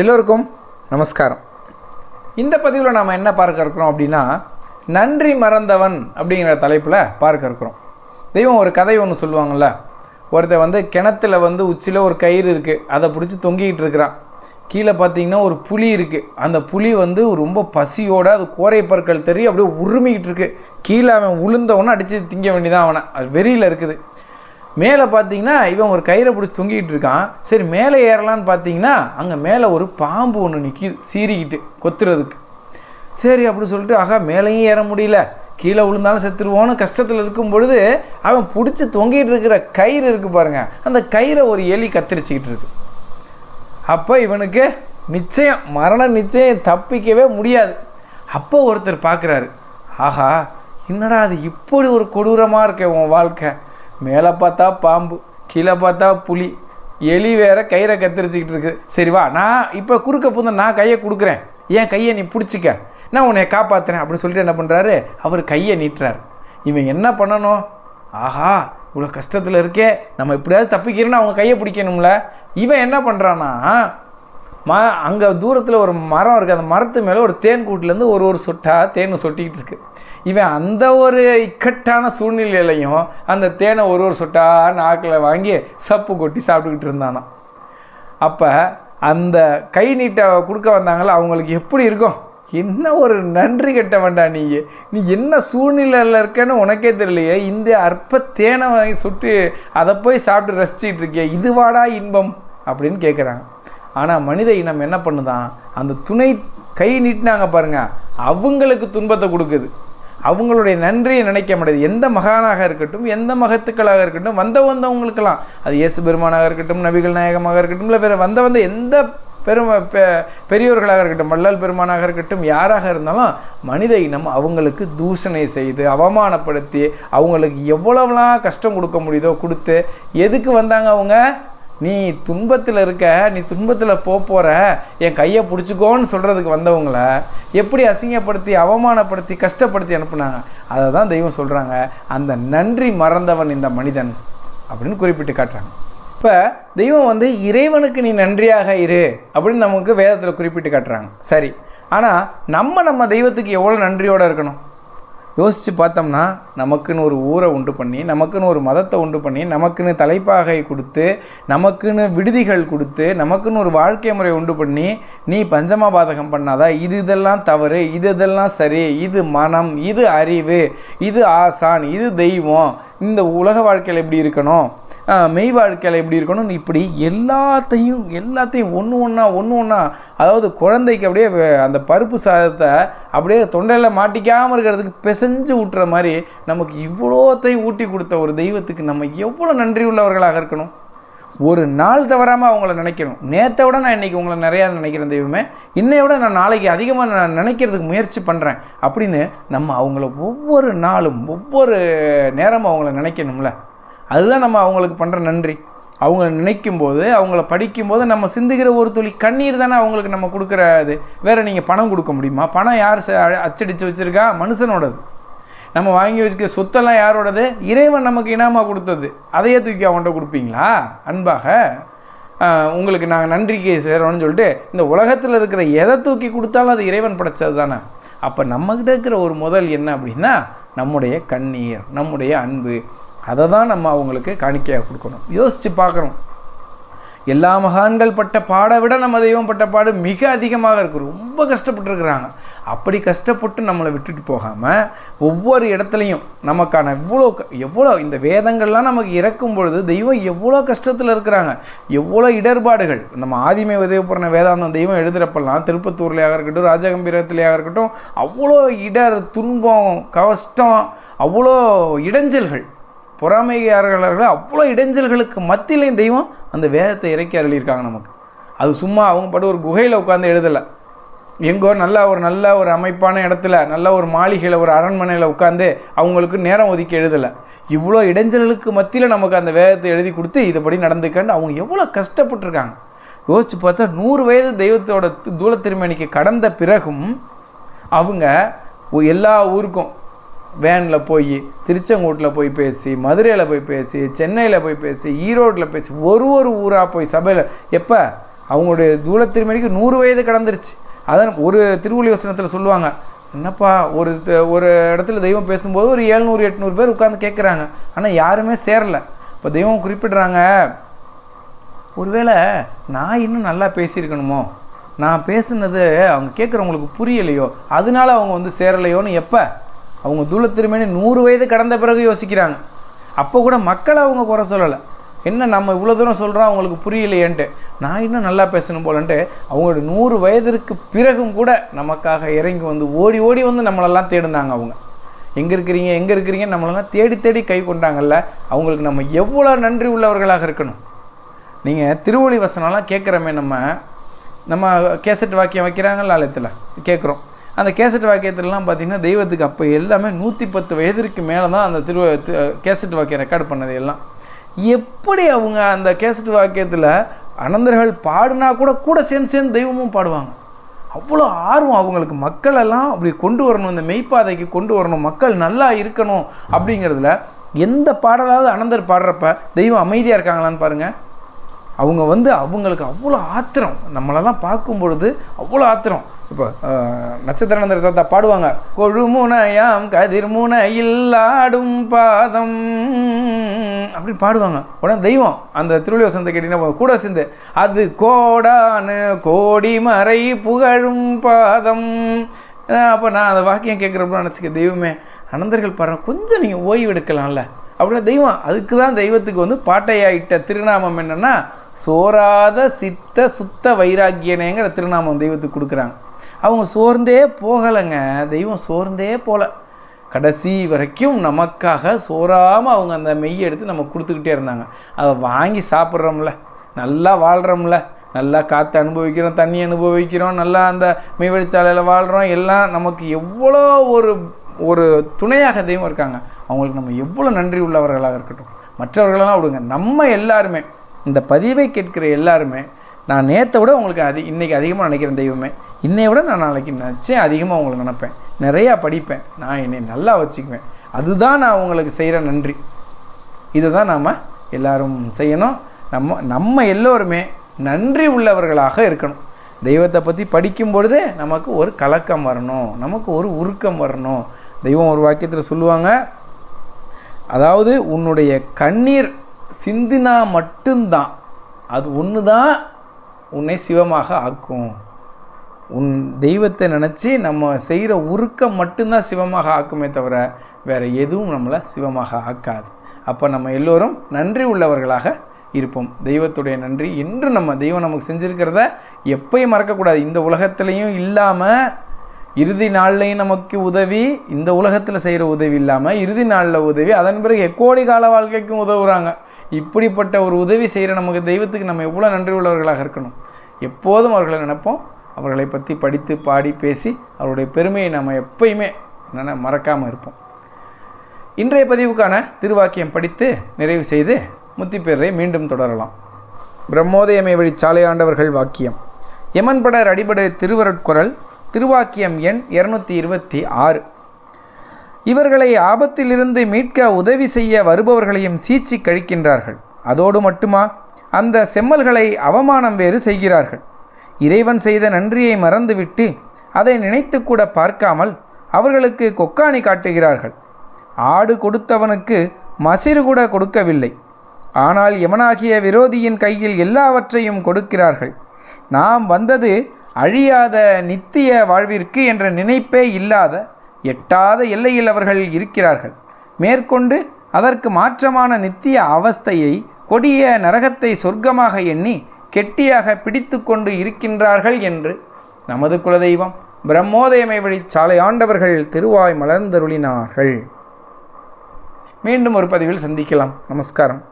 எல்லோருக்கும் நமஸ்காரம். இந்த பதிவில் நாம் என்ன பார்க்க இருக்கிறோம் அப்படின்னா நன்றி மறந்தவன் அப்படிங்கிற தலைப்பில் பார்க்க இருக்கிறோம். தெய்வம் ஒரு கதை ஒன்று சொல்லுவாங்கள்ல ஒருத்தன் வந்து கிணத்துல வந்து உச்சியில் ஒரு கயிறு இருக்குது அதை பிடிச்சி தொங்கிக்கிட்டு இருக்கிறான். கீழே பார்த்தீங்கன்னா ஒரு புலி இருக்குது அந்த புலி வந்து ரொம்ப பசியோட அது கோரை பற்கள் தெரிய அப்படியே உருமிக்கிட்டு இருக்கு. கீழே அவன் உளுந்தவொன்னே அடித்து திங்க வேண்டியதான் அவனை. அது வெறியில் இருக்குது. மேலே பார்த்தீங்கன்னா இவன் ஒரு கயிறை பிடிச்சி தொங்கிக்கிட்டு இருக்கான். சரி மேலே ஏறலான்னு பார்த்தீங்கன்னா அங்கே மேலே ஒரு பாம்பு ஒன்று நிற்கிது சீறிக்கிட்டு கொத்துறதுக்கு. சரி அப்படி சொல்லிட்டு ஆகா மேலேயும் ஏற முடியல. கீழே விழுந்தாலும் செத்துருவோன்னு கஷ்டத்தில் இருக்கும் பொழுது அவன் பிடிச்சி தொங்கிட்டு இருக்கிற கயிறு இருக்குது பாருங்கள் அந்த கயிறை ஒரு எலி கத்திரிச்சிக்கிட்டு இருக்கு. அப்போ இவனுக்கு நிச்சயம் மரண நிச்சயம் தப்பிக்கவே முடியாது. அப்போ ஒருத்தர் பார்க்குறாரு ஆஹா என்னடா அது இப்படி ஒரு கொடூரமாக இருக்க உன் வாழ்க்கை? மேலே பார்த்தா பாம்பு கீழே பார்த்தா புலி. எலி வேற கயிறை கத்திரிச்சிக்கிட்டு இருக்கு. சரிவா நான் இப்போ குறுக்க புந்த நான் கையை கொடுக்குறேன். ஏன் கையை நீ பிடிச்சிக்க. நான் உன்னை காப்பாற்றுறேன் அப்படின்னு சொல்லிட்டு என்ன பண்ணுறாரு அவர் கையை நீட்டுறாரு. இவன் என்ன பண்ணணும்? ஆஹா இவ்வளோ கஷ்டத்தில் இருக்கே நம்ம எப்படியாவது தப்பிக்கிறோன்னு அவங்க கையை பிடிக்கணும்ல. இவன் என்ன பண்ணுறான்னா ம அங்கே தூரத்தில் ஒரு மரம் இருக்குது அந்த மரத்து மேலே ஒரு தேன் கூட்டிலேருந்து ஒரு ஒரு சொட்டாக தேன் சொட்டிக்கிட்டு இருக்கு. இவன் அந்த ஒரு இக்கட்டான சூழ்நிலையிலையும் அந்த தேனை ஒரு ஒரு சொட்டாக நாக்கில் வாங்கி சப்பு கொட்டி சாப்பிட்டுக்கிட்டு இருந்தானாம் அப்போ அந்த கை நீட்டை கொடுக்க வந்தாங்களோ? அவங்களுக்கு எப்படி இருக்கும்? என்ன ஒரு நன்றி கட்ட வேண்டாம் நீ நீ என்ன சூழ்நிலையில் இருக்கேன்னு உனக்கே தெரியலையே. இந்த அற்ப தேனை வாங்கி சுட்டு அதை போய் சாப்பிட்டு ரசிச்சிட்டு இருக்கிய. இதுவாடா இன்பம்? அப்படின்னு கேட்குறாங்க ஆனால் மனித இனம் என்ன பண்ணுதான் அந்த துணை கை நீட்டினாங்க பாருங்கள் அவங்களுக்கு துன்பத்தை கொடுக்குது. அவங்களுடைய நன்றியை நினைக்க முடியாது எந்த மகானாக இருக்கட்டும் எந்த மகத்துக்களாக இருக்கட்டும் வந்த வந்தவங்களுக்கெல்லாம். அது இயேசு பெருமானாக இருக்கட்டும் நபிகள் நாயகமாக இருக்கட்டும் இல்லை வேறு வந்த வந்த எந்த பெரும் பெ- பெரியோர்களாக இருக்கட்டும் வள்ளல் பெருமானாக இருக்கட்டும் யாராக இருந்தாலும் மனித இனம் அவங்களுக்கு தூஷணை செய்து அவமானப்படுத்தி அவங்களுக்கு எவ்வளவுலாம் கஷ்டம் கொடுக்க முடியுதோ கொடுத்து எதுக்கு வந்தாங்க அவங்க? நீ துன்பத்தில் இருக்க நீ துன்பத்தில் போக போகிற என் கையை பிடிச்சிக்கோன்னு சொல்கிறதுக்கு வந்தவங்கள எப்படி அசிங்கப்படுத்தி அவமானப்படுத்தி கஷ்டப்படுத்தி அனுப்புனாங்க? அதை தான் தெய்வம் சொல்கிறாங்க அந்த நன்றி மறந்தவன் இந்த மனிதன் அப்படின்னு குறிப்பிட்டு காட்டுறாங்க. இப்போ தெய்வம் வந்து இறைவனுக்கு நீ நன்றியாக இரு அப்படின்னு நமக்கு வேதத்தில் குறிப்பிட்டு காட்டுறாங்க. சரி. ஆனால் நம்ம நம்ம தெய்வத்துக்கு எவ்வளோ நன்றியோடு இருக்கணும்? யோசித்து பார்த்தோம்னா நமக்குன்னு ஒரு ஊரை உண்டு பண்ணி நமக்குன்னு ஒரு மதத்தை உண்டு பண்ணி நமக்குன்னு தலைப்பாகை கொடுத்து நமக்குன்னு விடுதிகள் கொடுத்து நமக்குன்னு ஒரு வாழ்க்கை முறை உண்டு பண்ணி நீ பஞ்சமா பாதகம் பண்ணாதா? இது இதெல்லாம் தவறு இது இதெல்லாம் சரி இது மனம் இது அறிவு இது ஆசான் இது தெய்வம். இந்த உலக வாழ்க்கையில் எப்படி இருக்கணும்? மெய் வாழ்க்கையில் எப்படி இருக்கணும்? இப்படி எல்லாத்தையும் எல்லாத்தையும் ஒன்று ஒன்றா ஒன்று ஒன்றா அதாவது குழந்தைக்கு அப்படியே அந்த பருப்பு சாதத்தை அப்படியே தொண்டையில் மாட்டிக்காமல் இருக்கிறதுக்கு பிசைஞ்சு ஊட்டுற மாதிரி நமக்கு இவ்வளோத்தையும் ஊட்டி கொடுத்த ஒரு தெய்வத்துக்கு நம்ம எவ்வளோ நன்றி உள்ளவர்களாக இருக்கணும்? ஒரு நாள் தவறாமல் அவங்கள நினைக்கணும். நேற்றை விட நான் இன்றைக்கி உங்களை நிறையா நினைக்கிறேன் தெய்வமே. இன்னைய விட நான் நாளைக்கு அதிகமாக நான் நினைக்கிறதுக்கு முயற்சி பண்ணுறேன் அப்படின்னு நம்ம அவங்கள ஒவ்வொரு நாளும் ஒவ்வொரு நேரமும் அவங்கள நினைக்கணும்ல. அதுதான் நம்ம அவங்களுக்கு பண்ணுற நன்றி. அவங்கள நினைக்கும் போது அவங்கள படிக்கும்போது நம்ம சிந்துகிற ஒரு துளி கண்ணீர் தானே அவங்களுக்கு நம்ம கொடுக்குற இது. வேறு நீங்கள் பணம் கொடுக்க முடியுமா? பணம் யார் அச்சடித்து வச்சுருக்கா? மனுஷனோடது. நம்ம வாங்கி வச்சுக்க சொத்தெல்லாம் யாரோடது? இறைவன் நமக்கு இனாமா கொடுத்தது. அதையே தூக்கி அவன்கிட்ட கொடுப்பீங்களா? அன்பாக உங்களுக்கு நாங்கள் நன்றிக்கு சேரோன்னு சொல்லிட்டு இந்த உலகத்தில் இருக்கிற எதை தூக்கி கொடுத்தாலும் அது இறைவன் படைச்சது தானே? அப்போ நம்மக்கிட்ட இருக்கிற ஒரு முதல் என்ன அப்படின்னா நம்முடைய கண்ணீர் நம்முடைய அன்பு. அதை தான் நம்ம அவங்களுக்கு காணிக்கையாக கொடுக்கணும். யோசித்து பார்க்கணும். எல்லா மகான்கள் பட்ட பாடை விட நம்ம தெய்வம் பட்ட பாடு மிக அதிகமாக இருக்குது ரொம்ப கஷ்டப்பட்டுருக்குறாங்க. அப்படி கஷ்டப்பட்டு நம்மளை விட்டுட்டு போகாமல் ஒவ்வொரு இடத்துலையும் நமக்கான எவ்வளோ க- எவ்வளோ இந்த வேதங்கள்லாம் நமக்கு இறக்கும் பொழுது தெய்வம் எவ்வளோ கஷ்டத்தில் இருக்கிறாங்க. எவ்வளோ இடர்பாடுகள். நம்ம ஆதிமை உதயபுரண வேதாந்தம் தெய்வம் எழுதுகிறப்பெல்லாம் திருப்பத்தூர்லையாக இருக்கட்டும் ராஜகம்பீரத்துலையாக இருக்கட்டும் அவ்வளோ இடர் துன்பம் கஷ்டம் அவ்வளோ இடைஞ்சல்கள். பொறாமையாளர்கள் அவ்வளோ இடைஞ்சல்களுக்கு மத்தியிலையும் தெய்வம் அந்த வேதத்தை இறக்கி அருளியிருக்காங்க நமக்கு. அது சும்மா அவங்க பாட்டு ஒரு குகையில் உட்காந்து எழுதலை. எங்கோ நல்ல ஒரு நல்ல ஒரு அமைப்பான இடத்துல நல்ல ஒரு மாளிகையில் ஒரு அரண்மனையில் உட்காந்து அவங்களுக்கு நேரம் ஒதுக்கி எழுதலை. இவ்வளோ இடைஞ்சல்களுக்கு மத்தியில் நமக்கு அந்த வேதத்தை எழுதி கொடுத்து இதுபடி நடந்துக்கன்னு அவங்க எவ்வளோ கஷ்டப்பட்டிருக்காங்க. யோசிச்சு பார்த்தா நூறு வயது தெய்வத்தோட தூள கடந்த பிறகும் அவங்க எல்லா ஊருக்கும் வேனில் போய் திருச்செங்கோட்டில் போய் பேசி மதுரையில் போய் பேசி சென்னையில் போய் பேசி ஈரோட்டில் பேசி ஒரு ஒரு ஊராக போய் சபையில் எப்போ? அவங்களுடைய தூளத்திருமணிக்கு நூறு வயது கடந்துருச்சு. அதான் ஒரு திருவள்ளி வசனத்தில் சொல்லுவாங்க என்னப்பா ஒரு த- ஒரு இடத்துல தெய்வம் பேசும்போது ஒரு ஏழ்நூறு எட்நூறு பேர் உட்காந்து கேட்குறாங்க ஆனால் யாருமே சேரல. இப்போ தெய்வம் குறிப்பிடுறாங்க ஒருவேளை நான் இன்னும் நல்லா பேசியிருக்கணுமோ? நான் பேசுனது அவங்க கேட்குறவங்களுக்கு புரியலையோ? அதனால அவங்க வந்து சேரலையோன்னு எப்போ? அவங்க தூள திருமணி நூறு வயது கடந்த பிறகு யோசிக்கிறாங்க. அப்போ கூட மக்களை அவங்க குறை சொல்லலை. என்ன நம்ம இவ்வளோ தூரம் சொல்கிறோம் அவங்களுக்கு புரியலையேன்ட்டு. நான் இன்னும் நல்லா பேசணும் போலன்ட்டு அவங்களோட நூறு வயதிற்கு பிறகும் கூட நமக்காக இறங்கி வந்து ஓடி ஓடி வந்து நம்மளெல்லாம் தேடினாங்க அவங்க. எங்கே இருக்கிறீங்க எங்கே இருக்கிறீங்க நம்மளெல்லாம் தேடி தேடி கை கொண்டாங்கல்ல அவங்களுக்கு நம்ம எவ்வளோ நன்றி உள்ளவர்களாக இருக்கணும். நீங்கள் திருவொழி வசனம்லாம் கேட்குறமே நம்ம நம்ம கேசட் வாக்கியம் வைக்கிறாங்கல்ல ஆலயத்தில்? கேட்குறோம். அந்த கேசட் வாக்கியத்திலலாம் பார்த்தீங்கன்னா தெய்வத்துக்கு அப்போ எல்லாமே நூற்றி பத்து வயதிற்கு மேலே தான் அந்த திரு கேசட் வாக்கியம் ரெக்கார்ட் பண்ணது எல்லாம். எப்படி அவங்க அந்த கேசட் வாக்கியத்தில் அனந்தர்கள் பாடினா கூட கூட சேர்ந்து சேர்ந்து தெய்வமும் பாடுவாங்க. அவ்வளோ ஆர்வம் அவங்களுக்கு. மக்களெல்லாம் அப்படி கொண்டு வரணும். இந்த மெய்ப்பாதைக்கு கொண்டு வரணும். மக்கள் நல்லா இருக்கணும் அப்படிங்கிறதுல எந்த பாடலாவது அனந்தர் பாடுறப்ப தெய்வம் அமைதியாக இருக்காங்களான்னு பாருங்கள் அவங்க வந்து அவங்களுக்கு அவ்வளோ ஆத்திரம். நம்மளெல்லாம் பார்க்கும் பொழுது அவ்வளோ ஆத்திரம். இப்போ நட்சத்திர தாத்தா பாடுவாங்க. கொழுமுனையாம் கதிர்முனை இல்லாடும் பாதம். அப்படின்னு பாடுவாங்க. உடனே தெய்வம் அந்த திருவள்ளுவர் சந்தை கேட்டிங்கன்னா கூட சேர்ந்து அது கோடானு கோடி மறை புகழும் பாதம். அப்போ நான் அந்த வாக்கியம் கேட்குறப்ப நினச்சிக்க தெய்வமே அனந்தர்கள் பாருங்க கொஞ்சம் நீங்கள் ஓய்வு எடுக்கலாம்ல. அப்படின்னா தெய்வம் அதுக்கு தான் தெய்வத்துக்கு வந்து பாட்டையாயிட்ட திருநாமம் என்னென்னா சோராத சித்த சுத்த வைராக்கியனேங்கிற திருநாமம் தெய்வத்துக்கு கொடுக்குறாங்க. அவங்க சோர்ந்தே போகலைங்க. தெய்வம் சோர்ந்தே போகல கடைசி வரைக்கும் நமக்காக சோறாமல் அவங்க அந்த மெய்யை எடுத்து நம்ம கொடுத்துக்கிட்டே இருந்தாங்க. அதை வாங்கி சாப்பிட்றோம்ல. நல்லா வாழ்கிறோம்ல நல்லா காற்று அனுபவிக்கிறோம் தண்ணி அனுபவிக்கிறோம் நல்லா அந்த மெய்வெளிச்சாலையில் வாழ்கிறோம் எல்லாம் நமக்கு எவ்வளோ ஒரு ஒரு துணையாக தெய்வம் இருக்காங்க. அவங்களுக்கு நம்ம எவ்வளோ நன்றி உள்ளவர்களாக இருக்கட்டும். மற்றவர்களெல்லாம் விடுங்க. நம்ம எல்லாருமே இந்த பதிவை கேட்கிற எல்லாருமே நான் நேற்றை விட உங்களுக்கு அதி இன்றைக்கி அதிகமாக நினைக்கிறேன் தெய்வமே. இன்னைய விட நான் நாளைக்கு நிச்சயம் அதிகமாக உங்களுக்கு நினைப்பேன். நிறையா படிப்பேன். நான் என்னை நல்லா வச்சுக்குவேன். அதுதான் நான் உங்களுக்கு செய்கிற நன்றி. இதை தான் நாம் எல்லாரும் செய்யணும். நம்ம நம்ம எல்லோருமே நன்றி உள்ளவர்களாக இருக்கணும். தெய்வத்தை பற்றி படிக்கும் பொழுது நமக்கு ஒரு கலக்கம் வரணும். நமக்கு ஒரு உருக்கம் வரணும். தெய்வம் ஒரு வாக்கியத்தில் சொல்லுவாங்க அதாவது உன்னுடைய கண்ணீர் சிந்தினா மட்டும்தான். அது ஒன்று தான் உன்னை சிவமாக ஆக்கும். உன் தெய்வத்தை நினச்சி நம்ம செய்கிற உருக்கம் மட்டும்தான் சிவமாக ஆக்குமே தவிர வேறு எதுவும் நம்மளை சிவமாக ஆக்காது. அப்போ நம்ம எல்லோரும் நன்றி உள்ளவர்களாக இருப்போம். தெய்வத்துடைய நன்றி. என்று நம்ம தெய்வம் நமக்கு செஞ்சுருக்கிறத எப்பயும் மறக்கக்கூடாது. இந்த உலகத்துலேயும் இல்லாமல் இறுதி நாள்லையும் நமக்கு உதவி இந்த உலகத்தில் செய்கிற உதவி இல்லாமல் இறுதி நாளில் உதவி அதன் பிறகு எக்கோடி கால வாழ்க்கைக்கும் உதவுகிறாங்க இப்படிப்பட்ட ஒரு உதவி செய்கிற நமக்கு தெய்வத்துக்கு நம்ம எவ்வளோ நன்றி உள்ளவர்களாக இருக்கணும்? எப்போதும் அவர்களை நினைப்போம். அவர்களை பற்றி படித்து பாடி பேசி அவருடைய பெருமையை நம்ம எப்பயுமே என்னென்ன மறக்காமல் இருப்போம். இன்றைய பதிவுக்கான திருவாக்கியம் படித்து நிறைவு செய்து முத்திப்பேரை மீண்டும் தொடரலாம். பிரம்மோதயமை வழி சாலையாண்டவர்கள் வாக்கியம். எமன்படர் அடிபடை திருவருட்குரல் திருவாக்கியம் எண் இருநூத்தி இருபத்தி ஆறு. இவர்களை ஆபத்திலிருந்து மீட்க உதவி செய்ய வருபவர்களையும் சீச்சி கழிக்கின்றார்கள். அதோடு மட்டுமா அந்த செம்மல்களை அவமானம் வேறு செய்கிறார்கள். இறைவன் செய்த நன்றியை மறந்துவிட்டு அதை நினைத்து கூட பார்க்காமல் அவர்களுக்கு கொக்காணி காட்டுகிறார்கள். ஆடு கொடுத்தவனுக்கு மசிறு கூட கொடுக்கவில்லை. ஆனால் எமனாகிய விரோதியின் கையில் எல்லாவற்றையும் கொடுக்கிறார்கள். நாம் வந்தது அழியாத நித்திய வாழ்விற்கு என்ற நினைப்பே இல்லாத எட்டாத எல்லையில் அவர்கள் இருக்கிறார்கள். மேற்கொண்டு அதற்கு மாற்றமான நித்திய அவஸ்தையை கொடிய நரகத்தை சொர்க்கமாக எண்ணி கெட்டியாக பிடித்து கொண்டு இருக்கின்றார்கள் என்று நமது குலதெய்வம் பிரம்மோதயமை வழி சாலை ஆண்டவர்கள் திருவாய் மலர்ந்தருளினார்கள். மீண்டும் ஒரு பதிவில் சந்திக்கலாம். நமஸ்காரம்.